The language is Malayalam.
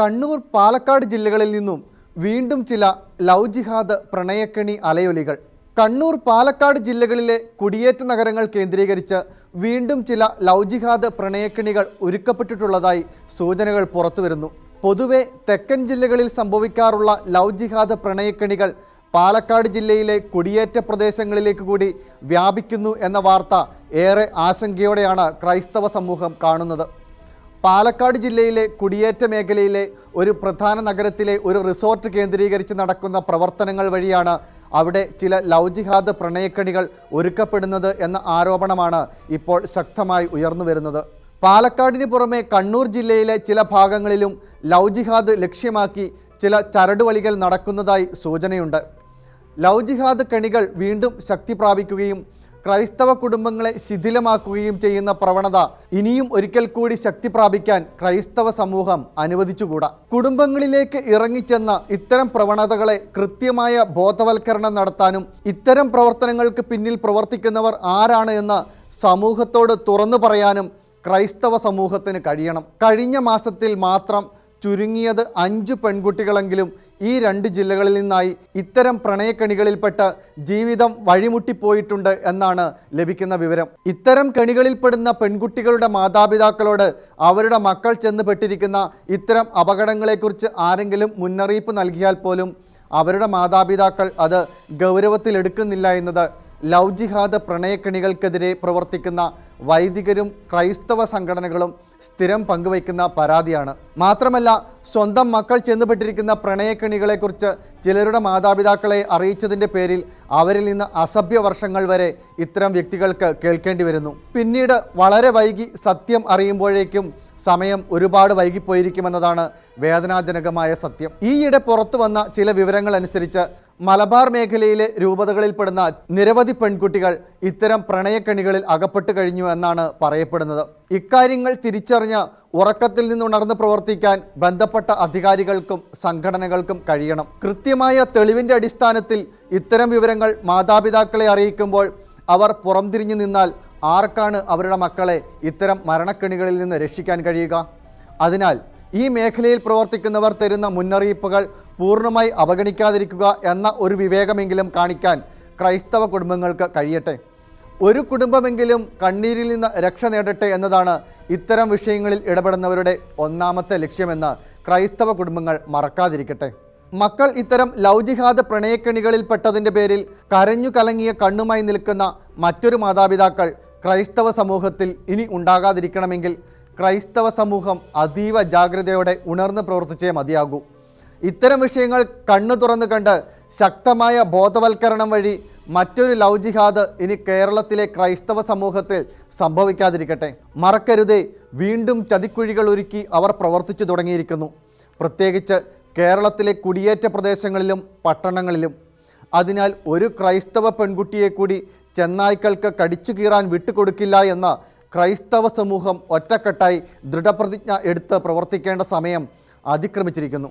കണ്ണൂർ പാലക്കാട് ജില്ലകളിൽ നിന്നും വീണ്ടും ചില ലവ് ജിഹാദ് പ്രണയക്കണി അലയൊലികൾ. കണ്ണൂർ പാലക്കാട് ജില്ലകളിലെ കുടിയേറ്റ നഗരങ്ങൾ കേന്ദ്രീകരിച്ച് വീണ്ടും ചില ലവ് ജിഹാദ് പ്രണയക്കണികൾ ഒരുക്കപ്പെട്ടിട്ടുള്ളതായി സൂചനകൾ പുറത്തുവരുന്നു. പൊതുവെ തെക്കൻ ജില്ലകളിൽ സംഭവിക്കാറുള്ള ലവ് ജിഹാദ് പ്രണയക്കണികൾ പാലക്കാട് ജില്ലയിലെ കുടിയേറ്റ പ്രദേശങ്ങളിലേക്ക് കൂടി വ്യാപിക്കുന്നു എന്ന വാർത്ത ഏറെ ആശങ്കയോടെയാണ് ക്രൈസ്തവ സമൂഹം കാണുന്നത്. പാലക്കാട് ജില്ലയിലെ കുടിയേറ്റ മേഖലയിലെ ഒരു പ്രധാന നഗരത്തിലെ ഒരു റിസോർട്ട് കേന്ദ്രീകരിച്ച് നടക്കുന്ന പ്രവർത്തനങ്ങൾ വഴിയാണ് അവിടെ ചില ലൗജിഹാദ് ജിഹാദ് പ്രണയക്കണികൾ ഒരുക്കപ്പെടുന്നത് എന്ന ആരോപണമാണ് ഇപ്പോൾ ശക്തമായി ഉയർന്നു വരുന്നത്. പാലക്കാടിന് പുറമെ കണ്ണൂർ ജില്ലയിലെ ചില ഭാഗങ്ങളിലും ലൗജിഹാദ് ജിഹാദ് ലക്ഷ്യമാക്കി ചില ചരടുവളികൾ നടക്കുന്നതായി സൂചനയുണ്ട്. ലൗജിഹാദ് ജിഹാദ് കണികൾ വീണ്ടും ശക്തി പ്രാപിക്കുകയും ക്രൈസ്തവ കുടുംബങ്ങളെ ശിഥിലമാക്കുകയും ചെയ്യുന്ന പ്രവണത ഇനിയും ഒരിക്കൽ കൂടി ശക്തി പ്രാപിക്കാൻ ക്രൈസ്തവ സമൂഹം അനുവദിച്ചുകൂടാ. കുടുംബങ്ങളിലേക്ക് ഇറങ്ങിച്ചെന്ന ഇത്തരം പ്രവണതകളെ കൃത്യമായ ബോധവൽക്കരണം നടത്താനും ഇത്തരം പ്രവർത്തനങ്ങൾക്ക് പിന്നിൽ പ്രവർത്തിക്കുന്നവർ ആരാണ് എന്ന് സമൂഹത്തോട് തുറന്നു പറയാനും ക്രൈസ്തവ സമൂഹത്തിന് കഴിയണം. കഴിഞ്ഞ മാസത്തിൽ മാത്രം ചുരുങ്ങിയത് അഞ്ച് പെൺകുട്ടികളെങ്കിലും ഈ രണ്ട് ജില്ലകളിൽ നിന്നായി ഇത്തരം പ്രണയക്കണികളിൽപ്പെട്ട് ജീവിതം വഴിമുട്ടിപ്പോയിട്ടുണ്ട് എന്നാണ് ലഭിക്കുന്ന വിവരം. ഇത്തരം കണികളിൽപ്പെടുന്ന പെൺകുട്ടികളുടെ മാതാപിതാക്കളോട് അവരുടെ മക്കൾ ചെന്ന് പെട്ടിരിക്കുന്ന ഇത്തരം അപകടങ്ങളെക്കുറിച്ച് ആരെങ്കിലും മുന്നറിയിപ്പ് നൽകിയാൽ പോലും അവരുടെ മാതാപിതാക്കൾ അത് ഗൗരവത്തിലെടുക്കുന്നില്ല എന്നത് ലവ് ജിഹാദ് പ്രണയക്കണികൾക്കെതിരെ പ്രവർത്തിക്കുന്ന വൈദികരും ക്രൈസ്തവ സംഘടനകളും സ്ഥിരം പങ്കുവയ്ക്കുന്ന പരാതിയാണ്. മാത്രമല്ല സ്വന്തം മക്കൾ ചെന്നുപെട്ടിരിക്കുന്ന പ്രണയക്കണികളെക്കുറിച്ച് ചിലരുടെ മാതാപിതാക്കളെ അറിയിച്ചതിന്റെ പേരിൽ അവരിൽ നിന്ന് അസഭ്യ വർഷങ്ങൾ വരെ ഇത്തരം വ്യക്തികൾക്ക് കേൾക്കേണ്ടി വരുന്നു. പിന്നീട് വളരെ വൈകി സത്യം അറിയുമ്പോഴേക്കും സമയം ഒരുപാട് വൈകിപ്പോയിരിക്കുമെന്നതാണ് വേദനാജനകമായ സത്യം. ഈയിടെ പുറത്തു വന്ന ചില വിവരങ്ങൾ അനുസരിച്ച് മലബാർ മേഖലയിലെ രൂപതകളിൽപ്പെടുന്ന നിരവധി പെൺകുട്ടികൾ ഇത്തരം പ്രണയക്കണികളിൽ അകപ്പെട്ടു കഴിഞ്ഞു എന്നാണ് പറയപ്പെടുന്നത്. ഇക്കാര്യങ്ങൾ തിരിച്ചറിഞ്ഞ് ഉറക്കത്തിൽ നിന്നുണർന്ന് പ്രവർത്തിക്കാൻ ബന്ധപ്പെട്ട അധികാരികൾക്കും സംഘടനകൾക്കും കഴിയണം. കൃത്യമായ തെളിവിന്റെ അടിസ്ഥാനത്തിൽ ഇത്തരം വിവരങ്ങൾ മാതാപിതാക്കളെ അറിയിക്കുമ്പോൾ അവർ പുറംതിരിഞ്ഞു നിന്നാൽ ആർക്കാണ് അവരുടെ മക്കളെ ഇത്തരം മരണക്കെണികളിൽ നിന്ന് രക്ഷിക്കാൻ കഴിയുക? അതിനാൽ ഈ മേഖലയിൽ പ്രവർത്തിക്കുന്നവർ തരുന്ന മുന്നറിയിപ്പുകൾ പൂർണമായി അവഗണിക്കാതിരിക്കുക എന്ന ഒരു വിവേകമെങ്കിലും കാണിക്കാൻ ക്രൈസ്തവ കുടുംബങ്ങൾക്ക് കഴിയട്ടെ. ഒരു കുടുംബമെങ്കിലും കണ്ണീരിൽ നിന്ന് രക്ഷ നേടട്ടെ എന്നതാണ് ഇത്തരം വിഷയങ്ങളിൽ ഇടപെടുന്നവരുടെ ഒന്നാമത്തെ ലക്ഷ്യമെന്ന് ക്രൈസ്തവ കുടുംബങ്ങൾ മറക്കാതിരിക്കട്ടെ. മക്കൾ ഇത്തരം ലൗജിഹാദ ജിഹാദ് പ്രണയക്കെണികളിൽ പെട്ടതിന്റെ പേരിൽ കരഞ്ഞു കലങ്ങിയ കണ്ണുമായി നിൽക്കുന്ന മറ്റൊരു മാതാപിതാക്കൾ ക്രൈസ്തവ സമൂഹത്തിൽ ഇനി ഉണ്ടാകാതിരിക്കണമെങ്കിൽ ക്രൈസ്തവ സമൂഹം അതീവ ജാഗ്രതയോടെ ഉണർന്ന് പ്രവർത്തിച്ചേ മതിയാകൂ. ഇത്തരം വിഷയങ്ങൾ കണ്ണു തുറന്നു കണ്ട് ശക്തമായ ബോധവൽക്കരണം വഴി മറ്റൊരു ലവ് ജിഹാദ് ഇനി കേരളത്തിലെ ക്രൈസ്തവ സമൂഹത്തിൽ സംഭവിക്കാതിരിക്കട്ടെ. മറക്കരുതേ. വീണ്ടും ചതിക്കുഴികൾ ഒരുക്കി അവർ പ്രവർത്തിച്ചു തുടങ്ങിയിരിക്കുന്നു. പ്രത്യേകിച്ച് കേരളത്തിലെ കുടിയേറ്റ പ്രദേശങ്ങളിലും പട്ടണങ്ങളിലും. അതിനാൽ ഒരു ക്രൈസ്തവ പെൺകുട്ടിയെ കൂടി ചെന്നായ്ക്കൾക്ക് കടിച്ചു കീറാൻ വിട്ടുകൊടുക്കില്ല എന്ന ക്രൈസ്തവ സമൂഹം ഒറ്റക്കെട്ടായി ദൃഢപ്രതിജ്ഞ എടുത്ത് പ്രവർത്തിക്കേണ്ട സമയം അതിക്രമിച്ചിരിക്കുന്നു.